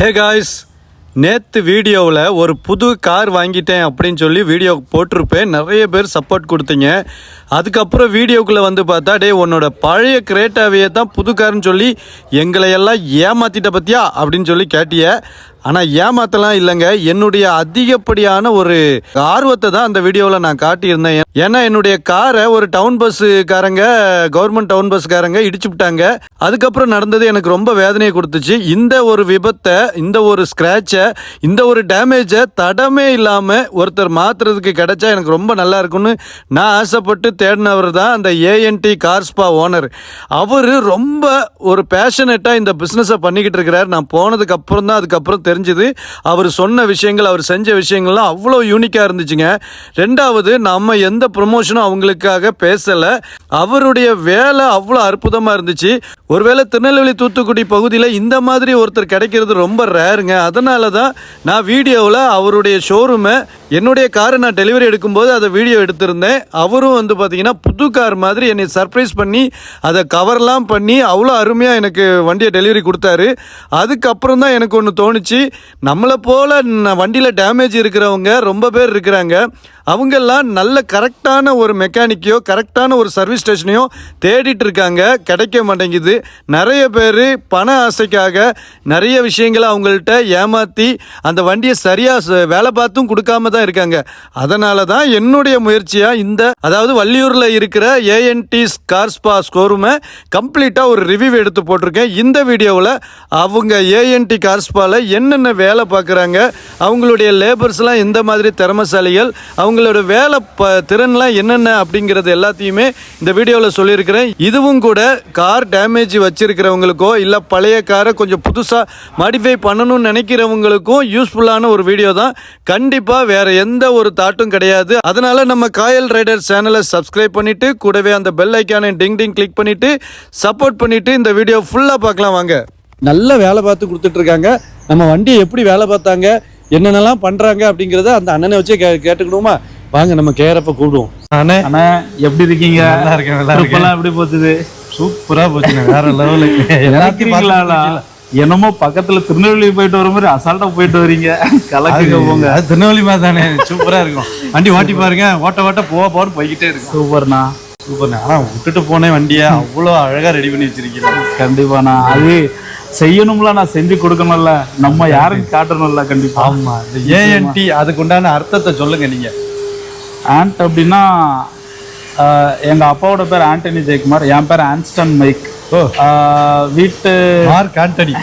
Hey guys நேற்று வீடியோவில் ஒரு புது கார் வாங்கிட்டேன் அப்படின்னு சொல்லி வீடியோ போட்டிருப்பேன். நிறைய பேர் சப்போர்ட் கொடுத்தீங்க. அதுக்கப்புறம் வீடியோக்குள்ளே வந்து பார்த்தா டே உன்னோட பழைய கிரேட்டாவையே தான் புது கார்னு சொல்லி எங்களை எல்லாம் ஏமாத்திட்ட பத்தியா? அப்படின்னு சொல்லி கேட்டிய. ஆனால் ஏமாத்தலாம் இல்லைங்க. என்னுடைய அதிகப்படியான ஒரு ஆர்வத்தை தான் அந்த வீடியோவில் நான் காட்டியிருந்தேன். ஏன்னா என்னுடைய காரை ஒரு டவுன் பஸ்ஸுக்காரங்க கவர்மெண்ட் டவுன் பஸ்காரங்க இடிச்சு விட்டாங்க. அதுக்கப்புறம் நடந்தது எனக்கு ரொம்ப வேதனையை கொடுத்துச்சு. இந்த ஒரு விபத்தை இந்த ஒரு ஸ்க்ராட்சை இந்த ஒரு டேமேஜை தடமே இல்லாமல் ஒருத்தர் மாத்துறதுக்கு கிடைச்சா எனக்கு ரொம்ப நல்லா இருக்கும்னு நான் ஆசைப்பட்டு தேடினவர் தான் அந்த ஏஎன்டி கார்ஸ்பா ஓனர் அவர் ரொம்ப ஒரு பேஷனட்டாக இந்த பிஸ்னஸை பண்ணிக்கிட்டு இருக்கிறார். நான் போனதுக்கு அப்புறம் தான் அதுக்கப்புறம் தெரிஞ்சுது. அவர் சொன்ன விஷயங்கள் அவர் செஞ்ச விஷயங்கள்லாம் அவ்வளோ யூனிக்காக இருந்துச்சுங்க. ரெண்டாவது நம்ம எந்த ப்ரொமோஷனும் அவங்களுக்காக பேசலை. அவருடைய வேலை அவ்வளோ அற்புதமாக இருந்துச்சு. ஒருவேளை திருநெல்வேலி தூத்துக்குடி பகுதியில் இந்த மாதிரி ஒருத்தர் கிடைக்கிறது ரொம்ப ரேருங்க அதனால தான் நான் வீடியோவில் அவருடைய ஷோரூமை என்னுடைய காரை நான் டெலிவரி எடுக்கும்போது அதை வீடியோ எடுத்திருந்தேன். அவரும் வந்து பார்த்தீங்கன்னா புது கார் மாதிரி என்னை சர்ப்ரைஸ் பண்ணி அதை கவர்லாம் பண்ணி அவ்வளோ அருமையாக எனக்கு வண்டியை டெலிவரி கொடுத்தாரு. அதுக்கப்புறம் தான் எனக்கு ஒன்று தோணுச்சு. நம்மளை போல் வண்டியில் டேமேஜ் இருக்கிறவங்க ரொம்ப பேர் இருக்கிறாங்க. அவங்கெல்லாம் நல்ல கரெக்டான ஒரு மெக்கானிக்கையோ கரெக்டான ஒரு சர்வீஸ் ஸ்டேஷனையோ தேடிட்டு இருக்காங்க. கிடைக்க மாட்டேங்குது. நிறைய பேர் பண ஆசைக்காக நிறைய விஷயங்களை அவங்கள்ட்ட ஏமாற்றி அந்த வண்டியை சரியாக வேலை பார்த்தும் கொடுக்காம தான் இருக்காங்க. அதனால தான் என்னுடைய முயற்சியாக இந்த அதாவது வள்ளியூரில் இருக்கிற ஏஎன்டி ஸ்கார்ஸ்பா ஸ்கோரூமை கம்ப்ளீட்டாக ஒரு ரிவ்யூ எடுத்து போட்டிருக்கேன். இந்த வீடியோவில் அவங்க ஏஎன்டி கார்ஸ்பாவில் என்னென்ன வேலை பார்க்குறாங்க அவங்களுடைய லேபர்ஸ்லாம் எந்த மாதிரி திறமசாலிகள் அவங்களோட வேலை ப திறன்லாம் என்னென்ன அப்படிங்கிறது எல்லாத்தையுமே இந்த வீடியோவில் சொல்லியிருக்கிறேன். இதுவும் கூட கார் டேமேஜ் வச்சுருக்கிறவங்களுக்கோ இல்லை பழைய காரை கொஞ்சம் புதுசாக மாடிஃபை பண்ணணும்னு நினைக்கிறவங்களுக்கும் யூஸ்ஃபுல்லான ஒரு வீடியோ தான். கண்டிப்பாக வேறு எந்த ஒரு தாட்டும் கிடையாது. அதனால் நம்ம காயல் ரைடர் சேனலை சப்ஸ்கிரைப் பண்ணிவிட்டு கூடவே அந்த பெல் ஐக்கானை டிங் டிங் கிளிக் பண்ணிவிட்டு சப்போர்ட் பண்ணிவிட்டு இந்த வீடியோ ஃபுல்லாக பார்க்கலாம் வாங்க. நல்ல வேலை பார்த்து கொடுத்துட்டு இருக்காங்க நம்ம வண்டியை எப்படி வேலை பார்த்தாங்க என்னென்னலாம் பண்றாங்க அப்படிங்கறத அந்த அண்ணனை வச்சே கே கேட்டுக்கணுமா? வாங்க நம்ம கேரப்ப கூடுவோம். அண்ணே அண்ணா எப்படி இருக்கீங்க? நல்லா இருக்கேன் நல்லா இருக்கேன். எப்படி போச்சுது? சூப்பரா போச்சுண்ணே வேற லெவலு. நினைக்கிறீங்களா என்னமோ பக்கத்துல திருநெல்வேலி போயிட்டு வர மாதிரி அசால்ட்டா போயிட்டு வரீங்க. கலக்குங்க போங்க. அது திருநெல்வேலி மாதிரி தானே சூப்பரா இருக்கும். வண்டி ஓட்டி பாருங்க ஓட்ட ஓட்ட போக போக போய்கிட்டே இருக்கும். சூப்பர்ண்ணா. சூப்பர்ண்ணே. ஆனா விட்டுட்டு போனேன் வண்டியை. அவ்வளோ அழகா ரெடி பண்ணி வச்சிருக்கீங்க கண்டிப்பாண்ணா. அது செய்யணும்ல நான் செஞ்சு கொடுக்கணும்ல. நம்ம யாருக்கு காட்டணும்ல கண்டிப்பா. ஆமா இந்த ஏஎன்டி அதுக்கு உண்டான அர்த்தத்தை சொல்லுங்க நீங்க. ஆண்ட் அப்படின்னா எங்க அப்பாவோட பேர் ஆண்டனி ஜெயக்குமார் என் பேர் ஆன்ஸ்டன் மைக். வீட்டு மார்க் ஆண்டனி.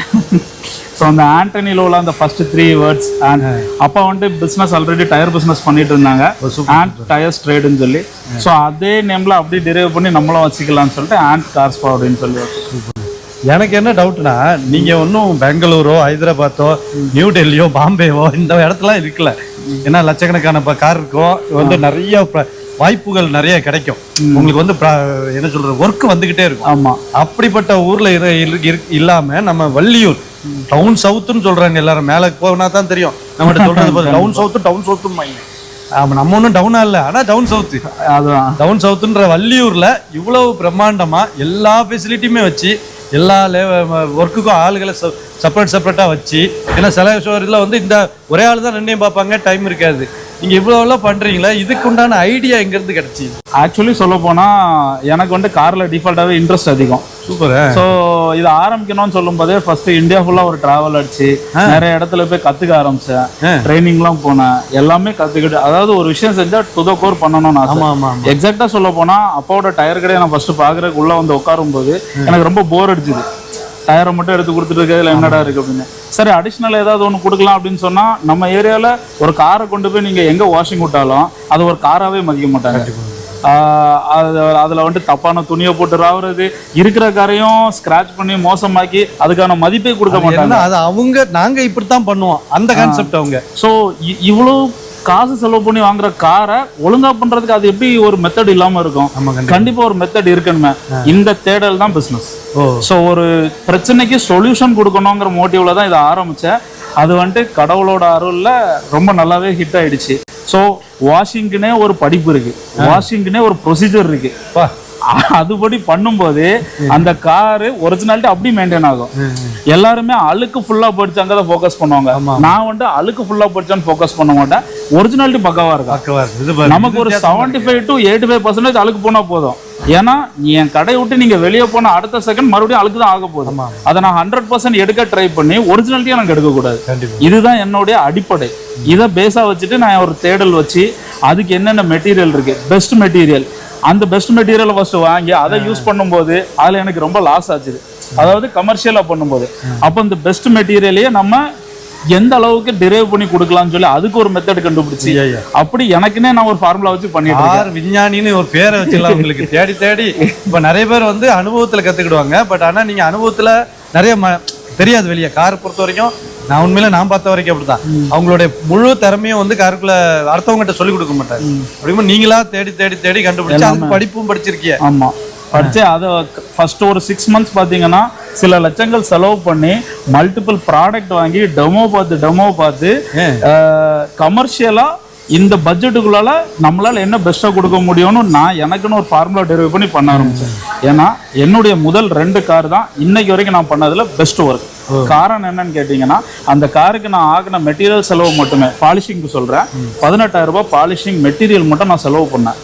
ஸோ அந்த ஆண்டனில உள்ள அந்த ஃபர்ஸ்ட் த்ரீ வேர்ட்ஸ் அண்ட் அப்பா வந்துட்டு பிஸ்னஸ் ஆல்ரெடி டயர் பிஸ்னஸ் பண்ணிட்டு இருந்தாங்க. ஆண்ட் டயர்ஸ் ட்ரேடுன்னு சொல்லி. ஸோ அதே நேம்ல அப்படியே டெரைவ் பண்ணி நம்மளும் வச்சுக்கலாம்னு சொல்லிட்டு ஆண்ட் கார்ஸ்பா அப்படின்னு சொல்லி எனக்கு என்ன டவுட்னா நீங்க ஒன்றும் பெங்களூரோ ஹைதராபாத்தோ நியூ டெல்லியோ பாம்பேவோ இந்த இடத்துலாம் இருக்குல்ல ஏன்னா லட்சக்கணக்கான இப்போ கார் இருக்கும் வந்து நிறைய வாய்ப்புகள் நிறைய கிடைக்கும். உங்களுக்கு வந்து என்ன சொல்றது ஒர்க் வந்துகிட்டே இருக்கும். ஆமா. அப்படிப்பட்ட ஊர்ல இல்லாம நம்ம வள்ளியூர் டவுன் சவுத்துன்னு சொல்றாங்க எல்லாரும். மேல போனா தான் தெரியும். நம்மகிட்ட சொல்றது டவுன் சவுத்து டவுன் சவுத்துன்னு ஆமா நம்ம ஒன்றும் டவுனா இல்லை ஆனா டவுன் சவுத்து அதுதான். டவுன் சவுத்துன்ற வள்ளியூர்ல இவ்வளவு பிரம்மாண்டமா எல்லா ஃபெசிலிட்டியுமே வச்சு எல்லா ஒர்க்குக்கும் ஆளுகளை செப்பரேட் செப்பரேட்டாக வச்சு ஏன்னா சில ஷோரில் வந்து இந்த ஒரே ஆள் தான் ரெண்டையும் பார்ப்பாங்க டைம் இருக்காது. நீங்க இவ்வளோ எல்லாம் பண்றீங்களா? இதுக்கு உண்டான ஐடியா எங்கேருந்து கிடைச்சி? ஆக்சுவலி சொல்ல போனா எனக்கு வந்து கார்ல டிஃபால்ட்டாவே இன்ட்ரெஸ்ட் அதிகம். சூப்பர் ஸோ இது ஆரம்பிக்கணும்னு சொல்லும் போதே ஃபர்ஸ்ட் இந்தியா ஃபுல்லா ஒரு டிராவல் அடிச்சு நிறைய இடத்துல போய் கத்துக்க ஆரம்பிச்சேன். ட்ரைனிங்லாம் போனேன். எல்லாமே கத்துக்கிட்டு அதாவது ஒரு விஷயம் செஞ்சா டு த கோர் பண்ணணும்னு ஆமா எக்ஸாக்டா சொல்ல போனா அப்பாவோட டயர் கடையை நான் ஃபர்ஸ்ட் பாக்குறதுக்கு உள்ள வந்து உட்காரும் போது எனக்கு ரொம்ப போர் அடிச்சுது. டயரை மட்டும் எடுத்து கொடுத்துட்டு இருக்கிறதுல என்னடா இருக்கு அப்படின்னு. சரி அடிஷ்னல் ஏதாவது ஒன்று கொடுக்கலாம் அப்படின்னு சொன்னா நம்ம ஏரியால ஒரு காரை கொண்டு போய் நீங்க எங்க வாஷிங் விட்டாலும் அது ஒரு காராவே மதிக்க மாட்டாங்க. அது அதுல வந்துட்டு தப்பான துணியை போட்டு ராவுறது இருக்கிற காரையும் ஸ்கிராச் பண்ணி மோசமாக்கி அதுக்கான மதிப்பே கொடுக்க மாட்டாங்க. அது அவங்க நாங்க இப்படித்தான் பண்ணுவோம். அந்த கான்செப்ட் அவங்க. ஸோ இவ்வளோ காசு செலவு பண்ணி வாங்குற காரை ஒழுங்கா பண்றதுக்கு அது எப்படி ஒரு மெத்தட் இல்லாம இருக்கும்? கண்டிப்பா. ஒரு மெத்தட் இருக்கணுமே. இந்த தேடல் தான் பிசினஸ் ஸோ ஒரு பிரச்சனைக்கு சொல்யூஷன் கொடுக்கணுங்கிற மோட்டிவ்ல தான் இதை ஆரம்பிச்சேன். அது வந்துட்டு கடவுளோட அருள்ல ரொம்ப நல்லாவே ஹிட் ஆயிடுச்சு. ஸோ வாஷிங்க்குனே ஒரு படிப்பு இருக்கு. வாஷிங்க்குனே ஒரு ப்ரொசீஜர் இருக்கு. பா அதுபடி பண்ணும்போது அந்த காரு ஒரிஜினாலிட்டி அப்படி மெயின்டைன் ஆகும். எல்லாருமே அழுக்கு ஃபுல்லா போயிடுச்சு அங்கதான் ஃபோக்கஸ் பண்ணுவாங்க. நான் வந்து அழுக்கு ஃபுல்லா போயிடுச்சான்னு ஃபோக்கஸ் பண்ண மாட்டேன். ஒரிஜினாலிட்டி பக்காவா இருக்கும். நமக்கு ஒரு seventy five to eighty five percentage அழுக்கு போனா போதும். ஏன்னா என் கடையை விட்டு நீங்க வெளியே போன அடுத்த செகண்ட் மறுபடியும் அழுக்கு தான் ஆக போகுது. அதை நான் ஹண்ட்ரட் பர்சன்ட் எடுக்க ட்ரை பண்ணி ஒரிஜினாலிட்டியா எனக்கு எடுக்க கூடாது கண்டிப்பா. இதுதான் என்னுடைய அடிப்படை. இதை பேஸா வச்சுட்டு நான் ஒரு தேடல் வச்சு அதுக்கு என்னென்ன மெட்டீரியல் இருக்கு? பெஸ்ட் மெட்டீரியல் அந்த பெஸ்ட் மெட்டீரியலை ஃபர்ஸ்ட் வாங்கி அதை யூஸ் பண்ணும்போது அதுல எனக்கு ரொம்ப லாஸ் ஆச்சுது. அதாவது கமர்ஷியலா பண்ணும்போது. அப்போ இந்த பெஸ்ட் மெட்டீரியலையே நம்ம எந்த அளவுக்கு டிரைவ் பண்ணி கொடுக்கலாம்னு சொல்லி அதுக்கு ஒரு மெத்தட் கண்டுபிடிச்சி. அப்படி எனக்குன்னே நான் ஒரு ஃபார்முலா வச்சு ஆர் விஞ்ஞானின்னு ஒரு பேரை வச்சுக்கலாம் உங்களுக்கு. தேடி தேடி. இப்ப நிறைய பேர் வந்து அனுபவத்துல கத்துக்கிடுவாங்க. பட் ஆனா நீங்க அனுபவத்துல நிறைய ம- தெரியாது வெளியே. கார் பொறுத்த வரைக்கும் நான் உண்மையில நான் பார்த்த வரைக்கும் அப்படிதான். அவங்களுடைய முழு திறமையும் வந்து காருக்குள்ள அடுத்தவங்ககிட்ட சொல்லி கொடுக்க மாட்டாங்க அப்படிங்கும்போது நீங்களா தேடி தேடி தேடி கண்டுபிடிச்சு அதுக்கு படிப்பும் படிச்சிருக்கீங்க ஆமா. படிச்சு அதை ஃபர்ஸ்ட் ஒரு சிக்ஸ் மந்த்ஸ் பார்த்தீங்கன்னா சில லட்சங்கள் செலவு பண்ணி மல்டிபிள் ப்ராடக்ட் வாங்கி டெமோ பார்த்து டெமோ பார்த்து கமர்ஷியலா இந்த பட்ஜெட்டுக்குள்ளால நம்மளால என்ன பெஸ்ட்டாக கொடுக்க முடியும்னு நான் எனக்குன்னு ஒரு ஃபார்முலா டெரிவ் பண்ணி பண்ண ஆரம்பிச்சேன். ஏன்னா என்னுடைய முதல் ரெண்டு கார் தான் இன்னைக்கு வரைக்கும் நான் பண்ணதுல பெஸ்ட் ஒர்க் காரணம் என்னன்னு கேட்டிங்கன்னா அந்த காருக்கு நான் ஆகின மெட்டீரியல் செலவு மட்டுமே பாலிஷிங்க்கு சொல்றேன். பதினெட்டாயிரம் ரூபாய் பாலிஷிங் மெட்டீரியல் மட்டும் நான் செலவு பண்ணேன்.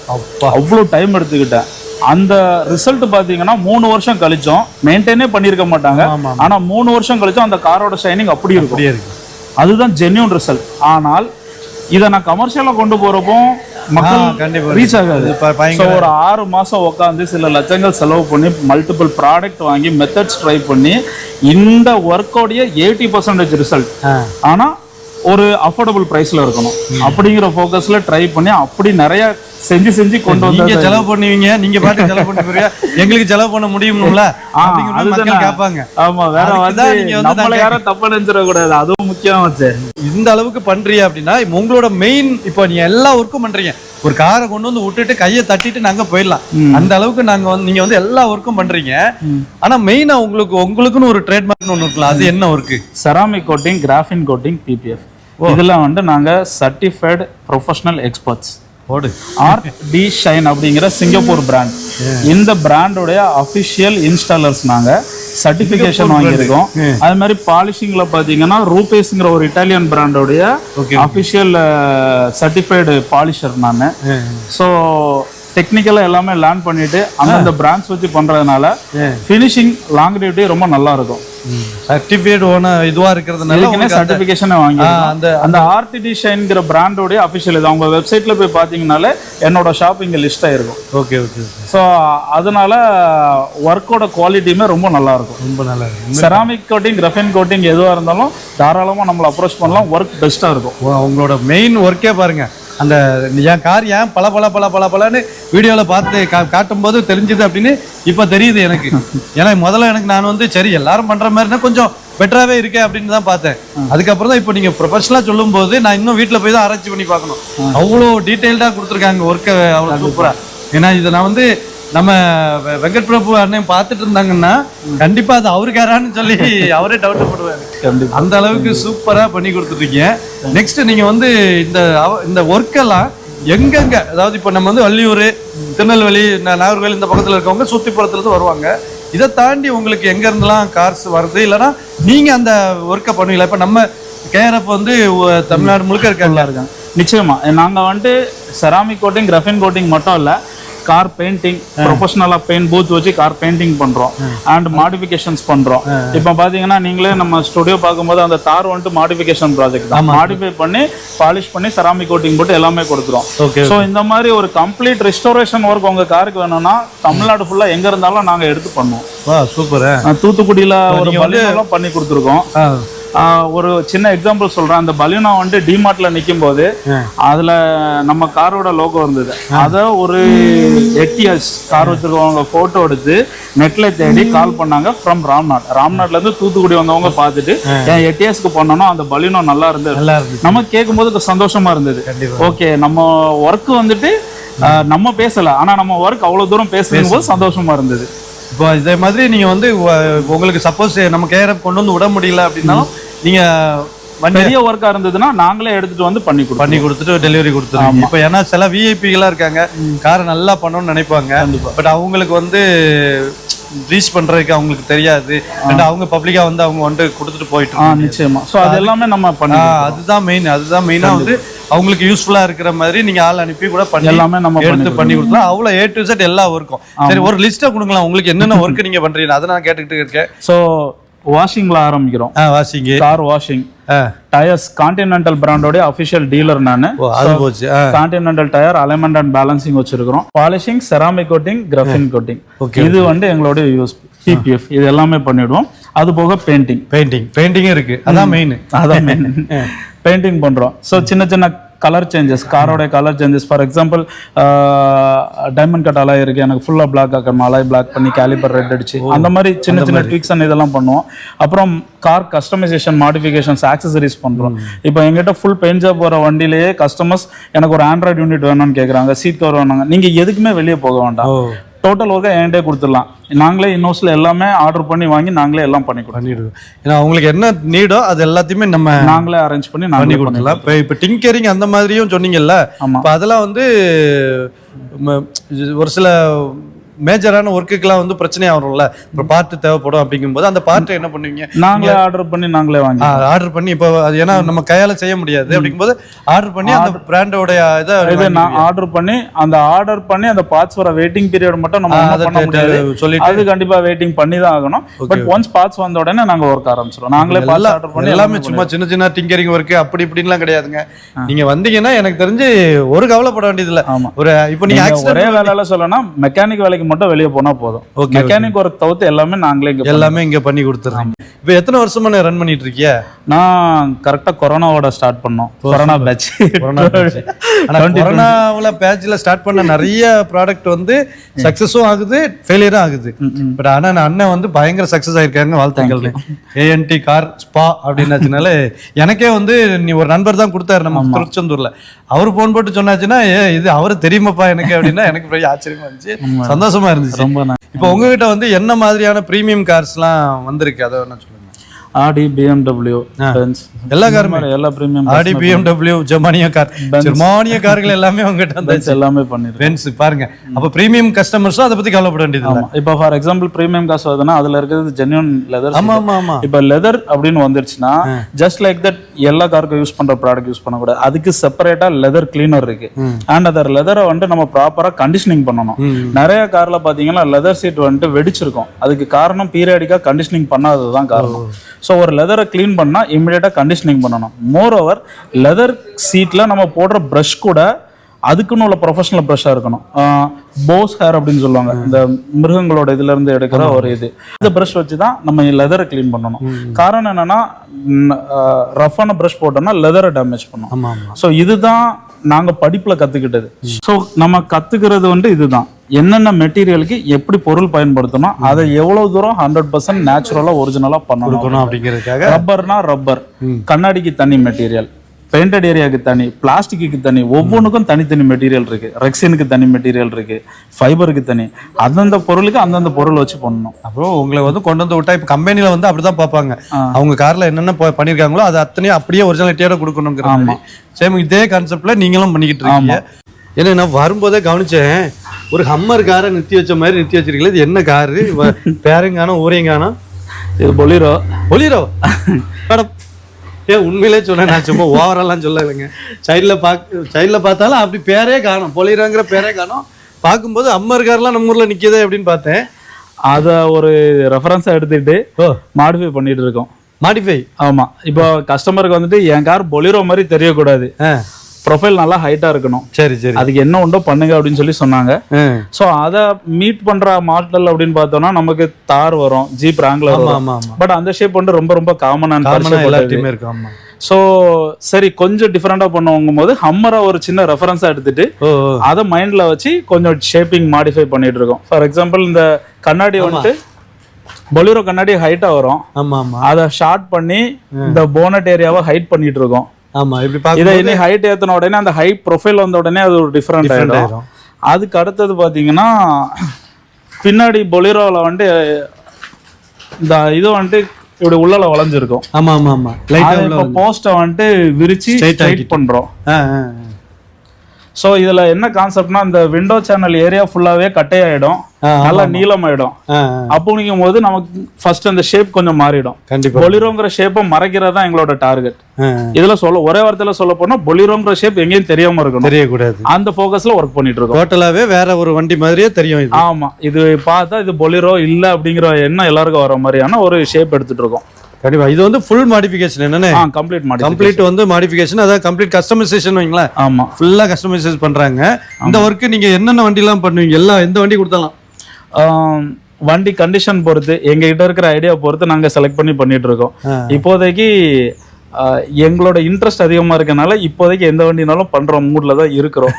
அவ்வளோ டைம் எடுத்துக்கிட்டேன். அந்த ரிசல்ட் பாத்தீங்கன்னா மூணு வருஷம் கழிச்சோம் மெயின்டைனே பண்ணியிருக்க மாட்டாங்க. ஆமா, ஆனா மூணு வருஷம் கழிச்சும் அந்த காரோட ஷைனிங் அப்படி இருக்கும். அதுதான் ஜென்யூன் ரிசல்ட் ஆனால் இதை நான் கமர்ஷியலா கொண்டு போறப்போ ஆ, மக்கள் கண்டிப்பா. ரீச் ஆகாது. ஸோ ஒரு ஆறு மாசம் உட்காந்து சில லட்சங்கள் செலவு பண்ணி மல்டிபிள் ப்ராடக்ட் வாங்கி மெத்தட்ஸ் ட்ரை பண்ணி இந்த ஒர்க்கோடைய எயிட்டி பர்சன்டேஜ் ரிசல்ட் ஆ. ஆனா ஒரு அஃபோர்டபுள் பிரைஸ்ல இருக்கணும். அப்படிங்கிற ஃபோக்கஸ்ல ட்ரை பண்ணி அப்படி நிறைய செஞ்சு செஞ்சு கொண்டு நீங்க வந்து செலவு பண்ணுவீங்க நீங்க பாட்டு செலவு பண்ணி போறீங்க எங்களுக்கு செலவு பண்ண முடியும்ல. கேட்பாங்க. ஆமா வேற வந்து நீங்க வந்து நம்மள யாரும் தப்பா நினைச்சிட கூடாது. அதுவும் முக்கியம் வச்சு இந்த அளவுக்கு பண்றீங்க அப்படின்னா உங்களோட மெயின் இப்போ நீங்க எல்லா ஒர்க்கும் பண்றீங்க. ஒரு காரை கொண்டு வந்து விட்டுட்டு கையை தட்டிட்டு நாங்க போயிடலாம். அந்த அளவுக்கு நாங்க வந்து நீங்க வந்து எல்லா ஒர்க்கும் பண்றீங்க. ஆனா மெயினா உங்களுக்கு உங்களுக்குன்னு ஒரு ட்ரேட்மார்க் ஒன்று இருக்குல்ல அது என்ன work ceramic coating graphene coating PPF இதுல வந்து நாங்க சர்டிஃபைடு ப்ரொஃபஷனல் எக்ஸ்பர்ட்ஸ் போடு. ஆர்ட் டி ஷைன் அப்படிங்கிற சிங்கப்பூர் பிராண்ட் இந்த பிராண்டோடைய அஃபிஷியல் இன்ஸ்டாலர்ஸ் நாங்க சர்டிஃபிகேஷன் வாங்கியிருக்கோம். அது மாதிரி பாலிஷிங்ல பாத்தீங்கன்னா ரூபேஸ்ங்கிற ஒரு இட்டாலியன் பிராண்டோடைய அஃபிஷியல் சர்டிஃபைடு பாலிஷர் நான். ஸோ டெக்னிக்கலாக எல்லாமே லேர்ன் பண்ணிட்டு அந்தந்த பிராண்ட்ஸ் வச்சு பண்றதுனால ஃபினிஷிங் லாங்கிவிட்டி ரொம்ப நல்லா இருக்கும். சர்டிஃபிகேட் ஓன இதுவா இருக்கிறதுனால சர்டிஃபிகேஷனை வாங்கி அந்த அந்த ஆர்டிடி ஷைன்ங்கிற பிராண்டோடைய அஃபிஷியல் இது. அவங்க வெப்சைட்ல போய் பார்த்தீங்கனாலே என்னோட ஷாப் இங்கே லிஸ்ட் ஆயிருக்கும் ஓகே ஓகே ஸோ அதனால ஒர்க்கோட குவாலிட்டியுமே ரொம்ப நல்லா இருக்கும். ரொம்ப நல்லா இருக்கு செராமிக் கோட்டிங் கிரஃபின் கோட்டிங் எதுவாக இருந்தாலும் தாராளமாக நம்மளை அப்ரோச் பண்ணலாம். ஒர்க் பெஸ்ட்டாக இருக்கும். உங்களோட மெயின் ஒர்க்கே பாருங்க. அந்த என் கார் ஏன் பல பல பல பல பலன்னு வீடியோவில் பார்த்து கா காட்டும்போது தெரிஞ்சுது அப்படின்னு இப்போ தெரியுது எனக்கு. ஏன்னா முதல்ல எனக்கு நான் வந்து சரி எல்லாரும் பண்ற மாதிரினா கொஞ்சம் பெட்டராகவே இருக்கே அப்படின்னு தான் பார்த்தேன். அதுக்கப்புறம் தான் இப்போ நீங்கள் ப்ரொஃபஷனலாக சொல்லும்போது நான் இன்னும் வீட்டில் போய் தான் ஆராய்ச்சி பண்ணி பார்க்கணும். அவ்வளோ டீட்டெயில்டாக கொடுத்துருக்காங்க ஒர்க்கை அவ்வளோ சூப்பராக ஏன்னா இதை நான் வந்து நம்ம வெங்கட் பிரபு அண்ணன் பார்த்துட்டு இருந்தாங்கன்னா கண்டிப்பா அது அவருக்கு யாரான்னு சொல்லி அவரே டவுட் பண்ணுவாரு அந்த அளவுக்கு சூப்பரா பண்ணி கொடுத்துருக்கீங்க. நெக்ஸ்ட் நீங்க வந்து இந்த அவ- இந்த ஒர்க் எல்லாம் எங்கெங்க அதாவது இப்போ நம்ம வந்து வள்ளியூர் திருநெல்வேலி நாகர்கோவில் இந்த பக்கத்துல இருக்கவங்க சுத்திப்புறத்துல இருந்து வருவாங்க. இதை தாண்டி உங்களுக்கு எங்க இருந்தெல்லாம் கார்ஸ் வருது? இல்லைன்னா நீங்க அந்த ஒர்க்கை பண்ணுவீங்களா? இப்போ நம்ம கேஆர்எஃப் வந்து தமிழ்நாடு முழுக்க இருக்காங்க. நல்லா இருக்காங்க நிச்சயமா. நாங்க வந்துட்டு செராமிக் கோட்டிங் கிரஃபின் கோட்டிங் மட்டும் இல்ல கார் பெயிண்டிங் ப்ரொஃபஷனலா பெயிண்ட் பூத் வச்சு கார் பெயிண்டிங் பண்றோம். அண்ட் மாடிஃபிகேஷன்ஸ் பண்றோம். இப்போ பாத்தீங்கன்னா நீங்களே நம்ம ஸ்டுடியோ பார்க்கும்போது அந்த தார் வந்துட்டு மாடிஃபிகேஷன் ப்ராஜெக்ட் தான். மாடிஃபை பண்ணி பாலிஷ் பண்ணி செராமிக் கோட்டிங் போட்டு எல்லாமே கொடுக்குறோம் ஸோ இந்த மாதிரி ஒரு கம்ப்ளீட் ரெஸ்டோரேஷன் ஒர்க் உங்க காருக்கு வேணும்னா தமிழ்நாடு ஃபுல்லா எங்க இருந்தாலும் நாங்க எடுத்து பண்ணுவோம். சூப்பர் தூத்துக்குடியில ஒரு பண்ணி கொடுத்துருக்கோம். ஒரு சின்ன எக்ஸாம்பிள் சொல்றேன். அந்த பலூனா வந்துட்டு டிமார்ட்ல நிற்கும் போது அதுல நம்ம காரோட லோகோ இருந்தது அதை ஒரு எட்டிஎஸ் கார் வச்சிருக்கவங்க போட்டோ எடுத்து நெட்ல தேடி கால் பண்ணாங்க ஃப்ரம் ராம்நாட் ராம்நாட்ல இருந்து தூத்துக்குடி வந்தவங்க பார்த்துட்டு என் எட்டிஎஸ்க்கு பண்ணணும் அந்த பலூனா நல்லா இருந்தது. நல்லா இருக்கு நம்ம கேட்கும்போது கொஞ்சம் சந்தோஷமா இருந்தது. ஓகே நம்ம ஒர்க் வந்துட்டு நம்ம பேசல. ஆனா நம்ம ஒர்க் அவ்வளவு தூரம் பேசும் போது சந்தோஷமா இருந்தது. இப்போ இதே மாதிரி நீங்க வந்து உங்களுக்கு சப்போஸ் நம்ம கேஆர்எஃப் கொண்டு வந்து விட முடியல அப்படின்னாலும் நீங்க பெரிய ஒர்க்கா இருந்ததுன்னா நாங்களே எடுத்துட்டு வந்து பண்ணி பண்ணி கொடுத்துட்டு டெலிவரி கொடுத்துருவோம் இப்போ ஏன்னா சில விஐபிகளா இருக்காங்க. காரை நல்லா பண்ணணும்னு நினைப்பாங்க. பட் அவங்களுக்கு வந்து ரீச் பண்றதுக்கு அவங்களுக்கு தெரியாது. and அவங்க பப்ளிக்கா வந்து அவங்க வந்து கொடுத்துட்டு போயிட்டு. நிச்சயமா. ஸோ அது எல்லாமே நம்ம பண்ணி அதுதான் மெயின் அதுதான் மெயினா வந்து அவங்களுக்கு யூஸ்ஃபுல்லா இருக்கிற மாதிரி நீங்க ஆள் அனுப்பி கூட பண்ணி எல்லாமே நம்ம எடுத்து பண்ணி கொடுக்கலாம் அவ்வளவு ஏ டு செட் எல்லா ஒர்க்கும் சரி ஒரு லிஸ்ட்டை கொடுங்களேன். உங்களுக்கு என்னென்ன ஒர்க் நீங்க பண்றீங்க? அதை நான் கேட்டுக்கிட்டு இருக்கேன். ஸோ வாஷிங்ல ஆரம்பிக்கிறோம். வாசிங்க கார் வாஷிங் டயர்ஸ் கான்டினென்டல் பிராண்டோட அஃபிஷியல் டீலர் நான். Continental tyre alignment and balancing வச்சிருக்கிறோம். Polishing ceramic coating graphene coating இது வந்து எங்களுடைய யூஸ் பிபிஎஃப் இது எல்லாமே பண்ணிடுவோம். அது போக பெயிண்டிங் பெயிண்டிங் பெயிண்டிங்கும் இருக்கு. அதான் மெயின் அதான் பெயிண்டிங் பண்றோம். ஸோ சின்ன சின்ன கலர் சேஞ்சஸ் காரோட colour changes for example diamond cut alloy இருக்கு. எனக்கு ஃபுல்லா பிளாக் ஆக்கணும் அலாய் பிளாக் பண்ணி கேலிபர் ரெட் அடிச்சு. அந்த மாதிரி சின்ன சின்ன ட்விக்ஸ் அண்ட் இதெல்லாம் பண்ணுவோம். அப்புறம் கார் கஸ்டமைசேஷன் மாடிஃபிகேஷன்ஸ் ஆக்சசரிஸ் பண்றோம். இப்போ எங்கிட்ட ஃபுல் பெயிண்ட் ஜாப் போகிற வண்டியிலேயே கஸ்டமர்ஸ் எனக்கு ஒரு ஆண்ட்ராய்டு யூனிட் வேணும்னு கேட்குறாங்க சீட் கவர் வேணாங்க நீங்க எதுக்குமே வெளியே போக வேண்டாம். டோட்டல் ஒர்க்கை என்கிட்டே கொடுத்துடலாம்? நாங்களே இன்னோஸ்ல எல்லாமே ஆர்டர் பண்ணி வாங்கி நாங்களே எல்லாம் பண்ணி பண்ணிடுவோம் ஏன்னா அவங்களுக்கு என்ன நீடோ அது எல்லாத்தையுமே நம்ம நாங்களே அரேஞ்ச் பண்ணி பண்ணி கொடுக்கலாம். இப்போ இப்போ டிங்கரிங் அந்த மாதிரியும் சொன்னீங்கல்ல ஆமா. இப்போ அதெல்லாம் வந்து ஒரு சில மேஜரான ஒர்க்குக்கெல்லாம் வந்து பிரச்சனையா வரும்ல இப்போ பார்ட் தேவைப்படும் அப்படிங்கும்போது அந்த பார்ட்டை என்ன பண்ணுவீங்க? நாங்களே ஆர்டர் பண்ணி நாங்களே வாங்கி ஆர்டர் பண்ணி இப்போ அது ஏன்னா நம்ம கையால செய்ய முடியாது. அப்படிங்கும்போது ஆர்டர் பண்ணி அந்த பிராண்டோட இதை இது நான் ஆர்டர் பண்ணி அந்த ஆர்டர் பண்ணி அந்த பார்ட்ஸ் வர வெயிட்டிங் பீரியட் மட்டும் நம்ம பண்ண முடியாது. அது கண்டிப்பா வெயிட்டிங் பண்ணி தான் ஆகணும். பட் ஒன்ஸ் பார்ட்ஸ் வந்த உடனே நாங்க ஒர்க் ஆரம்பிச்சிடும் நாங்களே பார்ட்ஸ் ஆர்டர் பண்ணி எல்லாமே சும்மா சின்ன சின்ன டிங்கரிங் ஒர்க் அப்படி இப்படின்லாம் கிடையாதுங்க. நீங்க வந்தீங்கன்னா எனக்கு தெரிஞ்சு ஒரு கவலைப்பட வேண்டியது இல்ல ஆமா. ஒரு இப்போ நீங்க ஒரே வேலையில சொல்லணும்னா மெக்கானிக் வேலைக்கு மட்டும் வெளியே போனா போதும். Okay, மெக்கானிக் ஒர்க் தவிர்த்து எல்லாமே நாங்களே இங்க எல்லாமே இங்க பண்ணி கொடுத்துறீங்க இப்போ எத்தனை வருஷமா ரன் பண்ணிட்டு இருக்கிய? நான் கரெக்டா கொரோனாவோட ஸ்டார்ட் பண்ணோம். கொரோனா பேட்ச் கொரோனாவுல பேட்ச்ல ஸ்டார்ட் பண்ண நிறைய ப்ராடக்ட் வந்து சக்சஸும் ஆகுது ஃபெயிலியரும் ஆகுது. பட் ஆனா நான் அண்ணன் வந்து பயங்கர சக்சஸ் ஆயிருக்காங்க வாழ்த்துக்கள். ஏஎன்டி கார் ஸ்பா அப்படின்னாச்சுனால எனக்கே வந்து நீ ஒரு நண்பர் தான் கொடுத்தாரு நம்ம திருச்செந்தூர்ல. அவர் போன் போட்டு சொன்னாச்சுன்னா ஏ இது அவரு தெரியுமாப்பா எனக்கு? அப்படின்னா எனக்கு பெரிய ஆச்சரியமா இருந்துச்சு. சந்தோஷமா. இருந்துச்சு. ரொம்ப நன்றி. இப்போ உங்ககிட்ட வந்து என்ன மாதிரியான பிரீமியம் கார்ஸ்லாம் வந்திருக்கு? அதை என்ன சொல்லுங்க. ஆடி பிஎம்டபிள்யூ எல்லா காருமே. எல்லா பிரீமியம் ஆடி பிஎம்டபிள்யூ ஜெர்மானிய கார் ஜெர்மானிய கார்கள் எல்லாமே உங்ககிட்ட வந்து எல்லாமே பண்ணிருக்கோம். பென்ஸ் பாருங்க. அப்ப பிரீமியம் கஸ்டமர்ஸும் அதை பத்தி கவலைப்பட வேண்டியது இப்போ ஃபார் எக்ஸாம்பிள் பிரீமியம் காசு வருதுன்னா அதுல இருக்கிறது ஜென்யூன் லெதர் ஆமா ஆமா ஆமா. இப்போ லெதர் அப்படின்னு வந்துருச்சுன்னா ஜஸ்ட் லைக் தட் எல்லா காருக்கும் யூஸ் பண்ற ப்ராடக்ட் யூஸ் பண்ணக்கூடாது. அதுக்கு செப்பரேட்டா லெதர் கிளீனர் இருக்கு. அண்ட் அதர் லெதரை வந்துட்டு நம்ம ப்ராப்பரா கண்டிஷனிங் பண்ணணும். நிறைய கார்ல பாத்தீங்கன்னா லெதர் சீட் வந்துட்டு வெடிச்சிருக்கும். அதுக்கு காரணம் பீரியாடிக்கா கண்டிஷனிங் பண்ணாததுதான் காரணம். ஸோ ஒரு லெதரை க்ளீன் பண்ணா இமிடியேட்டா கண்டிஷனிங் பண்ணணும். மோர் ஓவர் லெதர் சீட்ல நம்ம போடுற ப்ரஷ் கூட அதுக்குன்னு உள்ள ப்ரொஃபஷனல் ப்ரஷ்ஷாக இருக்கணும். போஸ் ஹேர் அப்படின்னு சொல்லுவாங்க. இந்த மிருகங்களோட இதுல இருந்து எடுக்கிற ஒரு இது. இந்த ப்ரஷ் வச்சு தான் நம்ம லெதரை க்ளீன் பண்ணணும். காரணம் என்னன்னா ரஃப்பான ப்ரஷ் போட்டோம்னா லெதரை டேமேஜ் பண்ணும். ஸோ இதுதான் நாங்க படிப்புல கத்துக்கிட்டது. ஸோ நம்ம கத்துக்கிறது வந்து இதுதான். என்னென்ன மெட்டீரியலுக்கு எப்படி பொருள் பயன்படுத்தணும் அதை எவ்வளவு தூரம் ஹண்ட்ரட் பர்சன்ட் நேச்சுரலா ஒரிஜினலா பண்ணணும். அப்படிங்கிறதுக்காக ரப்பர்னா ரப்பர் கண்ணாடிக்கு தனி மெட்டீரியல் பெயிண்டட் ஏரியாவுக்கு தனி. பிளாஸ்டிக்கு தனி. ஒவ்வொன்றுக்கும் தனித்தனி மெட்டீரியல் இருக்கு. ரெக்ஸினுக்கு தனி மெட்டீரியல் இருக்கு. ஃபைபருக்கு தனி. அந்தந்த பொருளுக்கு அந்தந்த பொருள் வச்சு பண்ணணும். அப்புறம் உங்களை வந்து கொண்டு வந்து விட்டா இப்ப கம்பெனில வந்து அப்படிதான் பார்ப்பாங்க. அவங்க கார்ல என்னென்ன ப- பண்ணிருக்காங்களோ அது அத்தனையும் அப்படியே ஒரிஜினாலிட்டியோட கொடுக்கணுங்கிற. சேம் இதே கான்செப்ட்ல நீங்களும் பண்ணிக்கிட்டு இருக்கீங்க. ஏன்னா நான் வரும்போதே கவனிச்சேன். ஒரு ஹம்மர் காரை நிறுத்தி வச்ச மாதிரி நிறுத்தி வச்சிருக்கீங்களா இது என்ன காரு ஊரையும் காணும் இது பொலிரோ ஒளிரோ மேடம் ஏன் உண்மையிலே சொன்னேன் நான் சும்மா ஓவரெல்லாம் சொல்லலைங்க. சைடில் பார்க்க சைடில் பார்த்தாலும் அப்படி பேரே காணும். பொலிரோங்கிற பேரே காணும். பார்க்கும்போது அம்மர் கார்லாம் நம்ம ஊரில் நிற்கிதே அப்படின்னு பார்த்தேன். அதை ஒரு ரெஃபரன்ஸா எடுத்துக்கிட்டு மாடிஃபை பண்ணிட்டு இருக்கோம். மாடிஃபை ஆமா. இப்போ கஸ்டமருக்கு வந்துட்டு என் கார் பொலிரோ மாதிரி தெரியக்கூடாது. ப்ரொஃபைல் நல்லா ஹைட்டா இருக்கணும். சரி சரி. அதுக்கு என்ன உண்டோ பண்ணுங்க அப்படின்னு சொல்லி சொன்னாங்க. ஸோ அதை மீட் பண்ற மாடல் அப்படின்னு பார்த்தோம்னா நமக்கு தார் வரும் ஜீப் ஆமா வரும். பட் அந்த ஷேப் வந்து ரொம்ப ரொம்ப காமனான காமனா எல்லாத்தையுமே இருக்கு ஸோ சரி கொஞ்சம் டிஃப்ரெண்டா பண்ணுவோங்கும் போது ஹம்மரை ஒரு சின்ன ரெஃபரன்ஸா எடுத்துட்டு. அதை மைண்ட்ல வச்சு கொஞ்சம் ஷேப்பிங் மாடிஃபை பண்ணிட்டு இருக்கோம். ஃபார் எக்ஸாம்பிள் இந்த கண்ணாடி வந்துட்டு பொலிரோ கண்ணாடி ஹைட்டா வரும். அதை ஷார்ட் பண்ணி இந்த போனட் ஏரியாவை ஹைட் பண்ணிட்டு இருக்கோம். ஆமா இப்படி இதை இனி ஹைட் ஏத்தின உடனே அந்த ஹை ப்ரொஃபைல் வந்த உடனே அது ஒரு டிஃப்ரெண்ட் ஆயிடும். ஆயிரும். அதுக்கு அடுத்தது பாத்தீங்கன்னா பின்னாடி பொலிரோவில் வந்துட்டு இந்த இது வந்துட்டு இப்படி உள்ளல வளைஞ்சிருக்கும். ஆமா ஆமா ஆமா. லைட்டா போஸ்ட்டை வந்துட்டு விரிச்சு ஸ்ட்ரைட் பண்றோம். ஸோ இதுல என்ன கான்செப்ட்னா இந்த விண்டோ சேனல் ஏரியா ஃபுல்லாவே கட்டையாயிடும். நல்லா நீளமாயிடும். அப்படிங்கும் போது நமக்கு ஃபர்ஸ்ட் அந்த ஷேப் கொஞ்சம் மாறிடும். கண்டிப்பா. பொலிரோங்கிற ஷேப்பை மறைக்கிறது தான் எங்களோட டார்கெட் இதுல சொல்ல ஒரே வார்த்தையில சொல்ல போனா பொலிரோங்கிற ஷேப் எங்கேயும் தெரியாம இருக்கணும். தெரியக்கூடாது. அந்த ஃபோக்கஸ்ல ஒர்க் பண்ணிட்டு இருக்கோம். டோட்டலாவே வேற ஒரு வண்டி மாதிரியே தெரியும் ஆமா. இது பார்த்தா இது பொலிரோ இல்ல அப்படிங்கிற எண்ணம் எல்லாருக்கும் வர மாதிரியான ஒரு ஷேப் எடுத்துட்டு இருக்கோம். கண்டிப்பா. இது வந்து ஃபுல் மாடிஃபிகேஷன் என்னன்னு? கம்ப்ளீட் கம்ப்ளீட் வந்து மாடிஃபிகேஷன் அதாவது கம்ப்ளீட் கஸ்டமைசேஷன் வைங்களேன். ஆமா. ஃபுல்லா கஸ்டமைசேஷன் பண்றாங்க. இந்த ஒர்க்கு நீங்க என்னென்ன வண்டிலாம் பண்ணுவீங்க? எல்லாம் எந்த வண்டி கொடுத்தாலும்? வண்டி கண்டிஷன் பொறுத்து எங்க கிட்ட இருக்கிற ஐடியா பொறுத்து நாங்க செலக்ட் பண்ணி பண்ணிட்டு இருக்கோம். இப்போதைக்கு எங்களோட இன்ட்ரெஸ்ட் அதிகமா இருக்கனால இப்போதைக்கு எந்த வண்டினாலும் பண்ற மூட்ல தான் இருக்கிறோம்.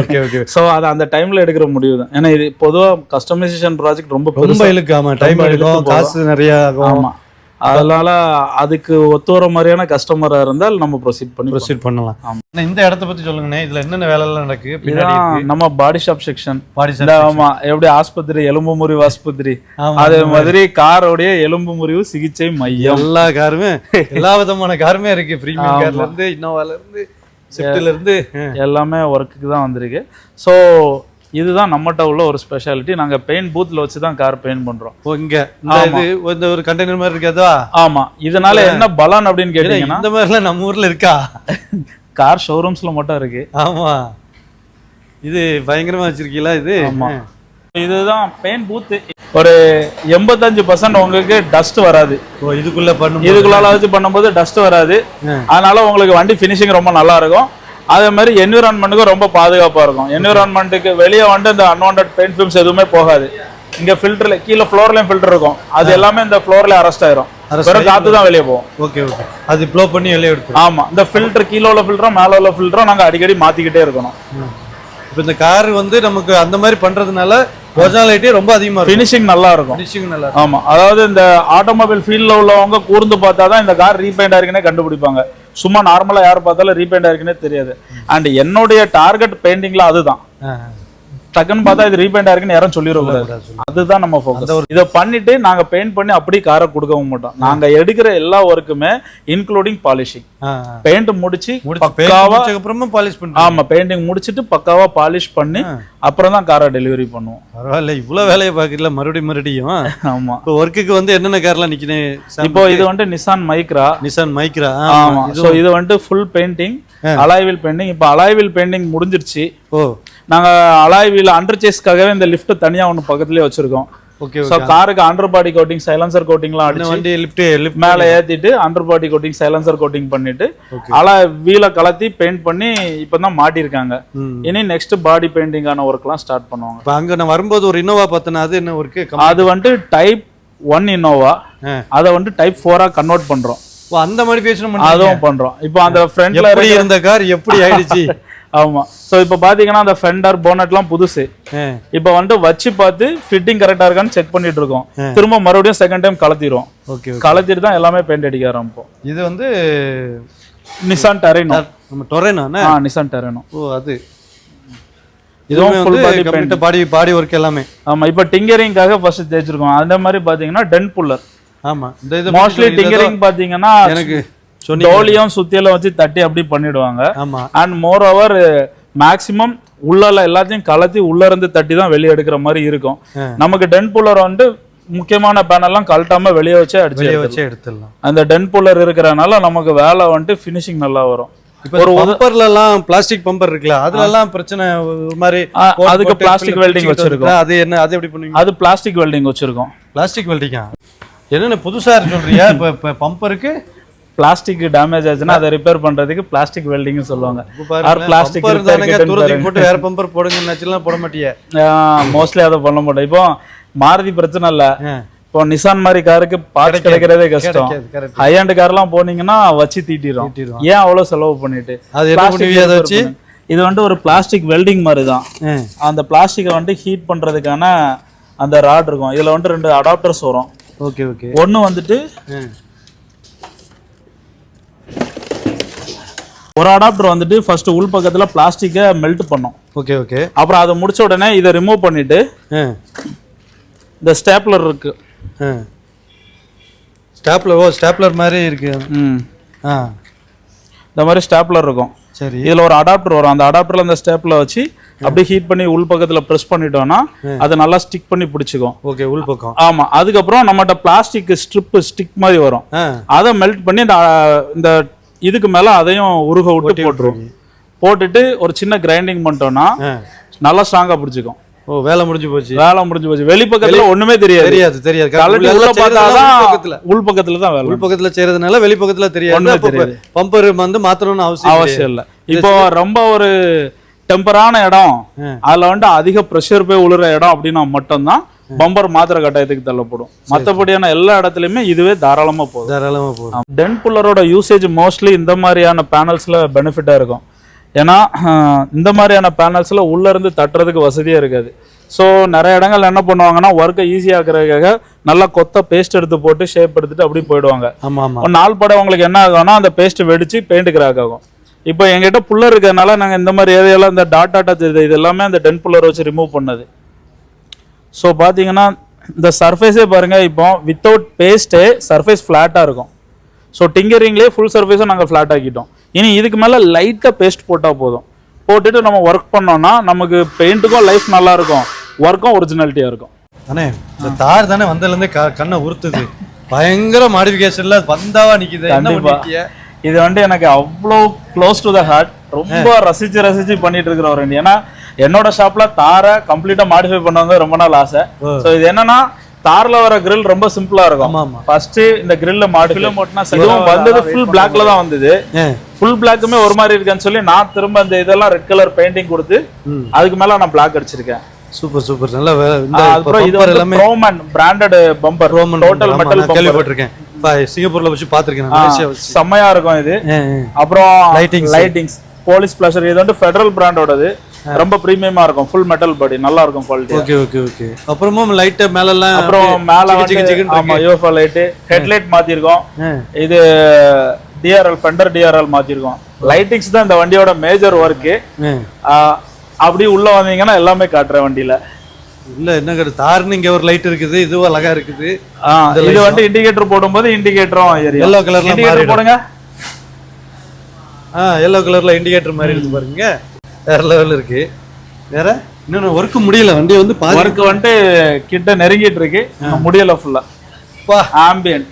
ஓகே ஓகே ஸோ அது அந்த டைம்ல எடுக்கிற முடிவு தான். ஏன்னா இது பொதுவா கஸ்டமைசேஷன் ப்ராஜெக்ட் ரொம்ப ரொம்ப பெருசா இழுக்கு ஆமா டைம் எடுக்கும் காசு நிறைய ஆமா. அதனால அதுக்கு ஒத்து வர மாதிரியான கஸ்டமரா இருந்தால் நம்ம ப்ரொசீட் பண்ணி ப்ரொசீட் பண்ணலாம். ஆமா. அண்ணா, இந்த இடத்த பத்தி சொல்லுங்கண்ணே. இதுல என்னென்ன வேலை எல்லாம் நடக்கு நம்ம பாடி ஷாப் செக்ஷன் பாடி இந்த ஆமா எப்படி ஆஸ்பத்திரி எலும்பு முறிவு ஆஸ்பத்திரி. அதே மாதிரி. காரோடைய எலும்பு முறிவு சிகிச்சை மையம். எல்லா காருமே எல்லா விதமான காருமே இருக்கு. பிரீமியம் கார்ல இருந்து இன்னோவால இருந்து ஸ்விஃப்ட்ல இருந்து. எல்லாமே ஒர்க்குக்கு தான் வந்திருக்கு. ஸோ இதுதான் நம்மகிட்ட உள்ள ஒரு ஸ்பெஷாலிட்டி நாங்க பெயிண்ட் பூத்ல வச்சு தான் கார் பெயிண்ட் பண்றோம். ஓ, இங்க இந்த இது இந்த ஒரு கண்டெய்னர் மாதிரி இருக்காதா ஆமா. இதனால என்ன பலன் அப்படின்னு கேட்டீங்கன்னா இந்த மாதிரிலாம் நம்ம ஊர்ல இருக்கா? கார் ஷோரூம்ஸ்ல மட்டும் இருக்கு. ஆமா. இது பயங்கரமா வச்சிருக்கீங்களா இது? ஆமா. இதுதான் பெயிண்ட் பூத் ஒரு எண்பத்தஞ்சு பர்சன்ட் உங்களுக்கு டஸ்ட் வராது. ஓ இதுக்குள்ள பண்ணும் இதுக்குள்ளால வச்சு பண்ணும்போது டஸ்ட் வராது. அதனால உங்களுக்கு வண்டி ஃபினிஷிங் ரொம்ப நல்லா இருக்கும். அதே மாதிரி என்விரான்மெண்ட்டுக்கும் ரொம்ப பாதுகாப்பா இருக்கும். என்விரான்மெண்ட்டுக்கு வெளியே வந்து இந்த அன்வான்ட் பெயிண்ட் ஃபிலிம்ஸ் எதுவுமே போகாது. இங்க ஃபில்டர்ல கீழே ஃப்ளோர்லயும் ஃபில்டர் இருக்கும். அது எல்லாமே இந்த ஃப்ளோர்ல அரெஸ்ட் ஆயிரும். வெறும் காத்து தான் வெளியே போகும். ஓகே ஓகே அது ப்ளோ பண்ணி வெளியே எடுத்துரும். ஆமா. இந்த ஃபில்டர் கீழே உள்ள ஃபில்டரும் மேல உள்ள ஃபில்டரும் நாங்க அடிக்கடி மாத்திக்கிட்டே இருக்கணும். இப்போ இந்த கார் வந்து நமக்கு அந்த மாதிரி பண்றதுனால ஒரிஜினாலிட்டி ரொம்ப அதிகமா இருக்கும். ஃபினிஷிங் நல்லா இருக்கும். ஃபினிஷிங் நல்லா ஆமா. அதாவது இந்த ஆட்டோமொபைல் ஃபீல்ட்ல உள்ளவங்க கூர்ந்து பார்த்தா தான் இந்த கார் ரீபெயிண்ட் ஆயிருக்குன்னே கண்டுபிடிப்பாங்க. சும்மா நார்மலா யார் பார்த்தாலும் ரீபெயிண்ட் ஆயிருக்குன்னே தெரியாது. அண்ட் என்னுடைய டார்கெட் பெயிண்டிங்கில் அதுதான். டக்குன்னு பார்த்தா இது ரீபெயிண்ட் ஆயிருக்குன்னு யாரும் சொல்லிடக்கூடாது. அதுதான் நம்ம ஃபோக்கஸ் இதை பண்ணிட்டு நாங்க பெயிண்ட் பண்ணி அப்படியே காரை கொடுக்கவும் மாட்டோம். நாங்க எடுக்கிற எல்லா ஒர்க்குமே இன்க்ளூடிங் பாலிஷிங் பெயிண்ட் முடிச்சு பக்காவா அப்புறமா பாலிஷ் பண்ணுறோம் ஆமா பெயிண்டிங் முடிச்சிட்டு பக்காவா பாலிஷ் பண்ணி அப்புறம் தான் காரை டெலிவரி பண்ணுவோம். பரவாயில்ல இவ்வளவு வேலையை பார்க்கல மறுபடியும் மறுபடியும். ஆமா. இப்போ ஒர்க்குக்கு வந்து என்னென்ன கார்லாம் நிக்கணும் இப்போ இது வந்துட்டு நிசான் மைக்ரா நிசான் மைக்ரா ஆமா. சோ இது வந்துட்டு ஃபுல் பெயிண்டிங் அலாய்வில் பெயிண்டிங் இப்போ அலாய்வில் பெயிண்டிங் முடிஞ்சிருச்சு. ஓ. நாங்க அலாய்வில் அண்டர் சேஸ்க்காகவே இந்த லிஃப்ட் தனியா ஒன்னு பக்கத்துலயே வச்சிருக்கோம். ஓகே சோ காருக்கு அண்டர் பாடி கோட்டிங் சைலன்சர் கோட்டிங்லாம் அடிச்சு வண்டி லிஃப்ட் லிஃப்ட் மேல ஏத்திட்டு under body coating silencer coating பண்ணிட்டு அலா வீல கலத்தி பெயிண்ட் பண்ணி இப்பதான் மாட்டிருக்காங்க ம். இனி நெக்ஸ்ட் பாடி பெயிண்டிங்கான ஒர்க்லாம் ஸ்டார்ட் பண்ணுவாங்க. இப்போ அங்க நான் வரும்போது ஒரு இன்னோவா பார்த்தேன் அது என்ன ஒர்க்கு அது வந்துட்டு டைப் ஒன் இன்னோவா. அதை வந்துட்டு டைப் ஃபோரா கன்வெர்ட் பண்றோம். ஓ அந்த மாடிஃபிகேஷன் பண்ணி அதுவும் பண்றோம். இப்போ அந்த ஃப்ரண்ட்ல இருந்த கார் எப்படி ஆயிடுச்சு? ஆமா. சோ இப்போ பாத்தீங்கன்னா அந்த ஃபெண்டர் போனட்லாம் புதுசு. இப்போ வந்துட்டு வச்சு பார்த்து ஃபிட்டிங் கரெக்டா இருக்கான்னு செக் பண்ணிட்டு இருக்கோம். திரும்ப மறுபடியும் செகண்ட் டைம் ஓகே ஓகே. கலத்திட்டு தான் எல்லாமே பெயிண்ட் அடிக்க ஆரம்பிப்போம். இது வந்து நிசான் டெரைனோ நம்ம டொரேனா ஆ நிசான் டெரைனோ ஓ அது. இதுவும் ஃபுல் பாடி வந்து கம்ப்ளீட்டா பாடி பாடி ஒர்க் எல்லாமே. ஆமா இப்போ டிங்கரிங்காக ஃபர்ஸ்ட் தேய்ச்சிருக்கோம். அந்த மாதிரி பாத்தீங்கன்னா டென் புல்லர் ஆமா. இந்த இது மோஸ்ட்லி டிங்கரிங் பாத்தீங்கன்னா எனக்கு டோலியும் சுத்தியெல்லாம் வச்சு தட்டி அப்படி பண்ணிடுவாங்க. அண்ட் மோர் ஓவர் மேக்ஸிமம் உள்ளல எல்லாத்தையும் கலத்தி உள்ள இருந்து தட்டி தான் வெளியே எடுக்கிற மாதிரி இருக்கும். நமக்கு டென் புல்லர் வந்துட்டு முக்கியமான பேனல்லாம் கழட்டாம வெளியே வச்சே அடிச்சு. வச்சே எடுத்துடலாம். அந்த டென் புல்லர் இருக்கிறனால நமக்கு வேலை வந்துட்டு ஃபினிஷிங் நல்லா வரும். இப்போ ஒரு பம்பர்ல எல்லாம் பிளாஸ்டிக் பம்பர் இருக்குல்ல அதுல எல்லாம் பிரச்சனை ஒரு மாதிரி அதுக்கு பிடிச்சிக்கிட்டு welding வச்சிருக்கோம். அது என்ன அது எப்படி பண்ணுவீங்க? அது பிளாஸ்டிக் வெல்டிங் வச்சிருக்கோம். பிளாஸ்டிக் வெல்டிங்கா என்னென்ன புதுசா சொல்றியா? இப்ப பம்பருக்கு பிளாஸ்டிக் டேமேஜ் ஆச்சுன்னா அதை ரிப்பேர் பண்றதுக்கு பிளாஸ்டிக் வெல்டிங் சொல்லுவாங்க. ஆர் பிளாஸ்டிக் போட்டு வேற பம்பர் போடுங்கன்னாச்சுலாம் போட மாட்டியே. மோஸ்ட்லி அதை பண்ண மாட்டோம். இப்போ மாருதி பிரச்சனை இல்ல. இப்போ நிசான் மாதிரி காருக்கு பார்ட்ஸ் கிடைக்கிறதே கஷ்டம். ஹை அண்ட் கார்லாம் போனீங்கன்னா வச்சு தீட்டிடும் தீட்டிரும். ஏன் அவ்வளவு செலவு பண்ணிட்டு? அது வச்சு. இது வந்துட்டு ஒரு பிளாஸ்டிக் வெல்டிங் மாதிரி தான். அந்த பிளாஸ்டிக்கை வந்துட்டு ஹீட் பண்றதுக்கான அந்த ராட் இருக்கும். இதுல வந்துட்டு ரெண்டு அடாப்டர்ஸ் வரும். Okay okay. ஒன்னு வந்துட்டு ஒரு அடாப்டர் வந்துட்டு ஃபர்ஸ்ட் உள் பக்கத்துல பிளாஸ்டிக்கை மெல்ட் பண்ணும். ஓகே ஓகே அப்புறம் அதை முடிச்ச உடனே இதை ரிமூவ் பண்ணிட்டு இந்த ஸ்டேப்லர் இருக்கு. ஸ்டாப்லர் ஓ ஸ்டாப்லர் மாதிரி இருக்கு. ம். ஆ. இந்த மாதிரி ஸ்டாப்லர் இருக்கும். சரி. இதுல ஒரு அடாப்டர் வரும். அந்த அடாப்டர்ல அந்த ஸ்டேப்ல வச்சு அப்படியே ஹீட் பண்ணி உள் பக்கத்துல ப்ரெஸ் பண்ணிட்டோம்னா அது நல்லா ஸ்டிக் பண்ணி பிடிச்சிக்கும். ஓகே உள் பக்கம். ஆமா. அதுக்கப்புறம் நம்மகிட்ட பிளாஸ்டிக் ஸ்ட்ரிப் ஸ்டிக் மாதிரி வரும். அதை மெல்ட் பண்ணி இந்த இதுக்கு மேல அதையும் உருக விட்டு போட்டுரும். போட்டுட்டு ஒரு சின்ன கிரைண்டிங் பண்ணிட்டோம்னா. நல்லா ஸ்ட்ராங்கா பிடிச்சிக்கும். ஓ வேலை முடிஞ்சு போச்சு. வேலை முடிஞ்சு போச்சு. வெளி பக்கத்துல ஒண்ணுமே தெரியாது. தெரியாது தெரியாது. கலட்டி உள்ள பார்த்தாதான் உள் பக்கத்துல உள் பக்கத்துல தான் வேலை. உள் பக்கத்துல செய்யறதுனால வெளி பக்கத்துல தெரியாது. ஒண்ணுமே தெரியாது. பம்பர் வந்து மாத்தணும்னு அவசியம் அவசியம் இல்ல. இப்போ ரொம்ப ஒரு டெம்பரான இடம் அதுல வந்து அதிக ப்ரெஷர் போய் உழுற இடம் அப்படின்னா மட்டும்தான் பம்பர் மாத்திரை கட்டாயத்துக்கு தள்ளப்படும். மத்தபடியான எல்லா இடத்துலயுமே இதுவே தாராளமா போதும். தாராளமா போதும். டென் புல்லரோட யூசேஜ் மோஸ்ட்லி இந்த மாதிரியான பேனல்ஸ்ல பெனிஃபிட்டா இருக்கும். ஏன்னா இந்த மாதிரியான பேனல்ஸ்ல உள்ள இருந்து தட்டுறதுக்கு வசதியா இருக்காது. ஸோ நிறைய இடங்கள் என்ன பண்ணுவாங்கன்னா ஒர்க்கை ஈஸியாக்குறதுக்காக நல்லா கொத்த பேஸ்ட் எடுத்து போட்டு ஷேப் எடுத்துட்டு அப்படியே போயிடுவாங்க. நாள் படம் உங்களுக்கு என்ன ஆகும்னா அந்த பேஸ்ட் வெடிச்சு பெயிண்ட் கிராக் ஆகும். இப்போ எங்கிட்ட புல்லர் இருக்கிறதுனால நாங்கள் இந்த மாதிரி ஏரியால இந்த டாட் டாட்டா தெரியுது இது எல்லாமே அந்த டென் புல்லர் வச்சு ரிமூவ் பண்ணது. ஸோ பார்த்தீங்கன்னா இந்த சர்ஃபேஸே பாருங்க இப்போ வித்தவுட் பேஸ்ட்டே சர்ஃபேஸ் ஃப்ளாட்டாக இருக்கும். ஸோ டிங்கரிங்லேயே ஃபுல் சர்ஃபேஸும் நாங்கள் ஃப்ளாட் ஆக்கிட்டோம். இனி இதுக்கு மேலே லைட்டாக பேஸ்ட் போட்டால் போதும். போட்டுட்டு நம்ம ஒர்க் பண்ணோம்னா நமக்கு பெயிண்ட்டுக்கும் லைஃப் நல்லா இருக்கும். ஒர்க்கும் ஒரிஜினாலிட்டியாக இருக்கும். அண்ணே இந்த தார் தானே வந்ததுல இருந்தே க- கண்ணை உறுத்துது பயங்கர மாடிஃபிகேஷன்ல வந்தாவா நிக்குது. என்ன கண்டிப்பா. இது வந்து எனக்கு அவ்வளோ க்ளோஸ் டு த ஹார்ட் ரொம்ப ரசிச்சு ரசிச்சு பண்ணிட்டு இருக்கிற ஒரு ஏன்னா என்னோட ஷாப்ல தாரை கம்ப்ளீட்டா மாடிஃபை பண்ணவங்க ரொம்ப நாள் ஆசை. ஸோ இது என்னன்னா தார்ல வர grill ரொம்ப சிம்பிளா இருக்கும். ஃபர்ஸ்ட் இந்த கிரில்ல மாடிஃபை இதுவும் வந்தது ஃபுல் பிளாக்ல தான் வந்தது. ஃபுல் பிளாக்குமே ஒரு மாதிரி இருக்குன்னு சொல்லி நான் திரும்ப இந்த இதெல்லாம் ரெட் கலர் பெயிண்டிங் கொடுத்து. அதுக்கு மேல நான் பிளாக் அடிச்சிருக்கேன். சூப்பர் சூப்பர் நல்ல இது எல்லாமே Roman branded bumper Roman total metal கேள்விப்பட்டிருக்கேன். சிங்கப்பூர்ல வச்சு பாத்திருக்கேன் நான் மலேசியா வச்சு. செம்மையா இருக்கும் இது. அப்புறம் Lightings. லைட்டிங்ஸ் போலீஸ் பிளஷர் இது வந்து ஃபெடரல் பிராண்டோடது ரொம்ப ப்ரீமியமா இருக்கும். ஃபுல் மெட்டல் பாடி நல்லா இருக்கும் குவாலிட்டி ஓகே ஓகே ஓகே அப்புறமும் லைட் மேல எல்லாம் அப்புறம் மேல வந்து ஆமா யூஎஃப்ஓ லைட் ஹெட்லைட் மாத்திருக்கோம். இது டிஆர்எல் ஃபெண்டர் டிஆர்எல் மாத்திருக்கோம். லைட்டிங்ஸ் தான் இந்த வண்டியோட மேஜர் ஒர்க்கு ஆ. அப்படியே உள்ள வந்தீங்கன்னா எல்லாமே காட்டுறேன் வண்டியில. இல்ல என்ன தார்னு இங்க ஒரு லைட் இருக்குது இதுவும் அழகா இருக்குது. இது வந்து இண்டிகேட்டர் போடும்போது இண்டிகேட்டரும் எல்லோ கலர்ல இண்டிகேட்டர் போடுங்க. ஆ எல்லோ கலர்ல இண்டிகேட்டர் மாதிரி இருக்கு பாருங்க. வேற லெவல் இருக்கு. வேற? இன்னொன்னு ஒர்க் முடியல வண்டி வந்து பாதி ஒர்க் வந்துட்டு கிட்ட நெருங்கிட்டு இருக்கு. முடியல ஃபுல்லா பா ஆம்பியன்ட்